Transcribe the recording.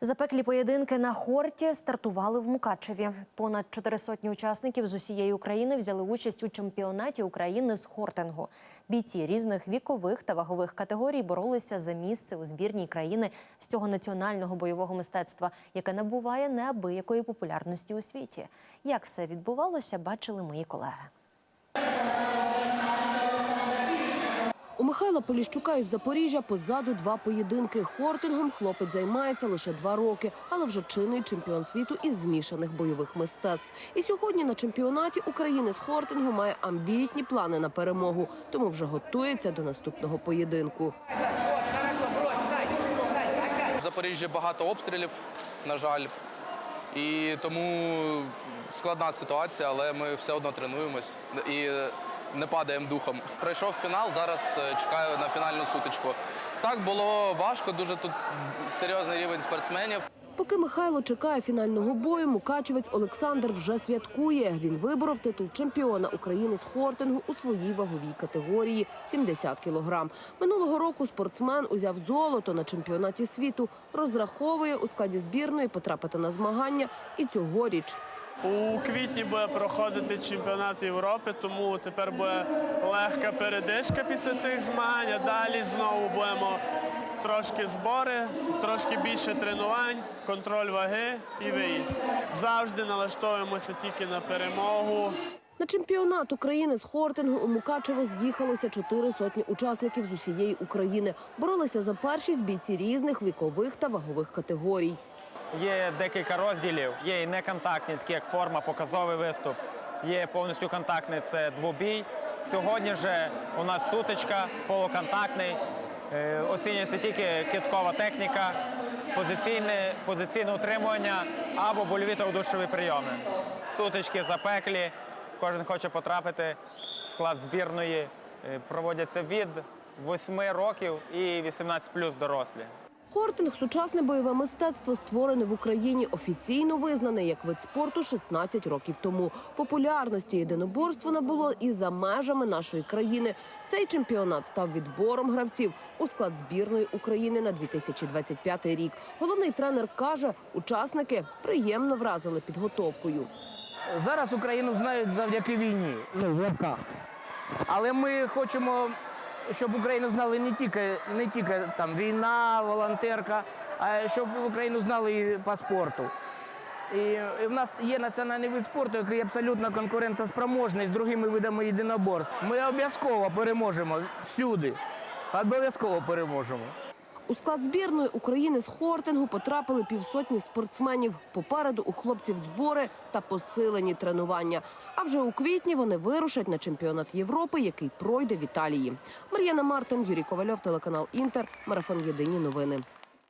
Запеклі поєдинки на хорті стартували в Мукачеві. Понад чотири сотні учасників з усієї України взяли участь у чемпіонаті України з хортингу. Бійці різних вікових та вагових категорій боролися за місце у збірній країни з цього національного бойового мистецтва, яке набуває неабиякої популярності у світі. Як все відбувалося, бачили мої колеги. У Михайла Поліщука із Запоріжжя позаду два поєдинки. Хортингом хлопець займається лише два роки, але вже чинний чемпіон світу із змішаних бойових мистецтв. І сьогодні на чемпіонаті України з хортингу має амбітні плани на перемогу, тому вже готується до наступного поєдинку. В Запоріжжі багато обстрілів, на жаль. І тому складна ситуація, але ми все одно тренуємось і не падаємо духом. Пройшов фінал, зараз е, чекаю на фінальну сутичку. Так було важко, дуже тут серйозний рівень спортсменів. Поки Михайло чекає фінального бою, мукачевець Олександр вже святкує. Він виборов титул чемпіона України з хортингу у своїй ваговій категорії 70 кілограм. Минулого року спортсмен узяв золото на чемпіонаті світу. Розраховує у складі збірної потрапити на змагання і цьогоріч. У квітні буде проходити чемпіонат Європи, тому тепер буде легка передишка після цих змагань. Далі знову будемо трошки збори, трошки більше тренувань, контроль ваги і виїзд. Завжди налаштовуємося тільки на перемогу. На чемпіонат України з хортингу у Мукачево з'їхалося чотири сотні учасників з усієї України. Боролися за першість бійці різних вікових та вагових категорій. Є декілька розділів. Є і неконтактні, такі як форма, показовий виступ. Є повністю контактний це двобій. Сьогодні же у нас сутичка, полуконтактний. Е, Оцінюється тільки киткова техніка, позиційне, позиційне утримування або больові та удушові прийоми. Сутички запеклі. Кожен хоче потрапити в склад збірної. Е, Проводяться від 8 років і 18 плюс дорослі. Хортинг сучасне бойове мистецтво створене в Україні, офіційно визнане як вид спорту 16 років тому. Популярності єдиноборство набуло і за межами нашої країни. Цей чемпіонат став відбором гравців у склад збірної України на 2025 рік. Головний тренер каже, учасники приємно вразили підготовкою. Зараз Україну знають завдяки війні, ну в лапках. Але ми хочемо, щоб Україну знали не тільки, не тільки там війна, волонтерка, а щоб Україну знали і по спорту. І, і в нас є національний вид спорту, який абсолютно конкурентоспроможний з другими видами єдиноборств. Ми обов'язково переможемо всюди. Обов'язково переможемо. У склад збірної України з хортингу потрапили півсотні спортсменів. Попереду у хлопців збори та посилені тренування. А вже у квітні вони вирушать на чемпіонат Європи, який пройде в Італії. Мар'яна Мартин, Юрій Ковальов, телеканал Інтер, марафон Єдині новини.